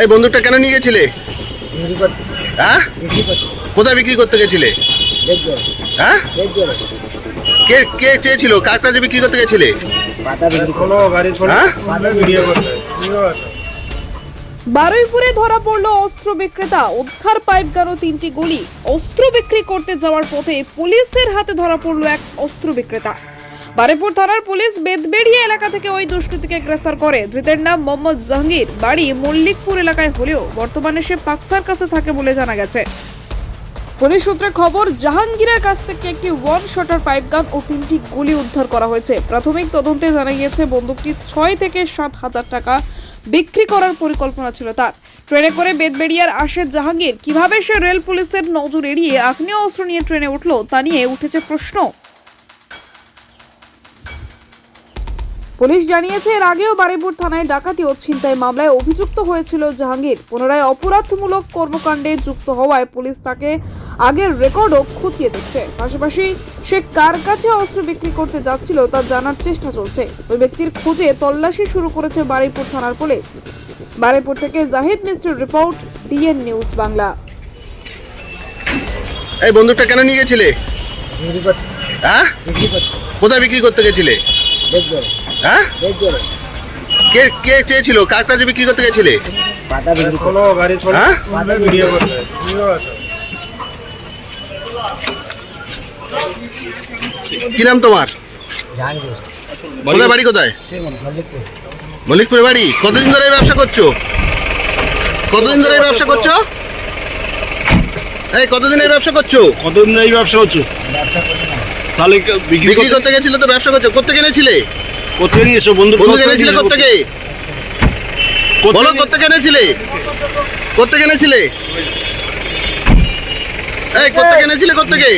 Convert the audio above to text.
এই বন্দুকটা কেন নিয়ে গেছিলে? হ্যাঁ? কোথায় বিক্রি করতে গেছিলে? হ্যাঁ? কে কে চেয়েছিল? কার কাছে বিক্রি করতে গেছিলে? বারুইপুরে ধরা পড়ল অস্ত্র বিক্রেতা। উদ্ধার পাইপ গান তিনটি গুলি। অস্ত্র বিক্রি করতে যাওয়ার পথে পুলিশের হাতে ধরা পড়ল এক অস্ত্র বিক্রেতা। বারেপুর থানার পুলিশ বেদবেড়িয়া এলাকা থেকে ওই দুষ্কৃতীকে গ্রেফতার করে। ধৃতের নাম মোহাম্মদ জাহাঙ্গীর। বাড়ি মল্লিকপুর এলাকায় হলেও বর্তমানে সে পাকসার কাছে থাকে বলে জানা গেছে। পুলিশ সূত্রে খবর, জাহাঙ্গীরের কাছ থেকে একটি ওয়ান শটার পাইপ গান ও তিনটি গুলি উদ্ধার করা হয়েছে। প্রাথমিক তদন্তে জানা গিয়েছে, বন্দুকটি ছয় থেকে সাত হাজার টাকা বিক্রি করার পরিকল্পনা ছিল তার। ট্রেনে করে বেদবেড়িয়ার আসে জাহাঙ্গীর, কীভাবে সে রেল পুলিশের নজর এড়িয়ে আগ্নেয় অস্ত্র নিয়ে ট্রেনে উঠল তা নিয়ে উঠেছে প্রশ্ন। পুলিশ জানিয়েছে এর আগেও বারুইপুর থানায় ডাকাতি ও ছিনতাই মামলায় অভিযুক্ত হয়েছিল জাহাঙ্গীর। পুনরায় অপরাধমূলক কর্মকাণ্ডে যুক্ত হওয়ায় পুলিশ তাকে আগের রেকর্ডও খতিয়ে দেখছে। পাশাপাশি সে কার কাছে অস্ত্র বিক্রি করতে যাচ্ছিল তা জানার চেষ্টা চলছে। ওই ব্যক্তির খোঁজে তল্লাশি শুরু করেছে বারুইপুর থানার পুলিশ। বারুইপুর থেকে Zahid mister report DN news Bangla. এই বন্দুকটা কেন নিয়ে গেছিলে? বিক্রি করতে। হ্যাঁ? কোথায় বিক্রি করতে গেছিলে? দেখবে। হ্যাঁ? কে কে চেয়েছিল? কার কাছে বিক্রি করতে গেছিলে? করতে হ্যাঁ? করতে কি নাম তোমার? কোথায় বাড়ি কোথায়? মল্লিকপুর। বাড়ি? কতদিন ধরে এই ব্যবসা করছ? কতদিন ধরে এই ব্যবসা করছ? এই কতদিন এই ব্যবসা করছ? কতদিন এই ব্যবসা করছ? তাহলে বিক্রি করতে করতে গেছিলে তো ব্যবসা করছ? কোথেকে এনেছিলে? কোথেকে নিয়েছো বন্ধু? বন্ধু এনেছিলে কোথেকে বলো কোথেকে এনেছিলে? কোথেকে এনেছিলে? এই কোথেকে এনেছিলে কোথেকে?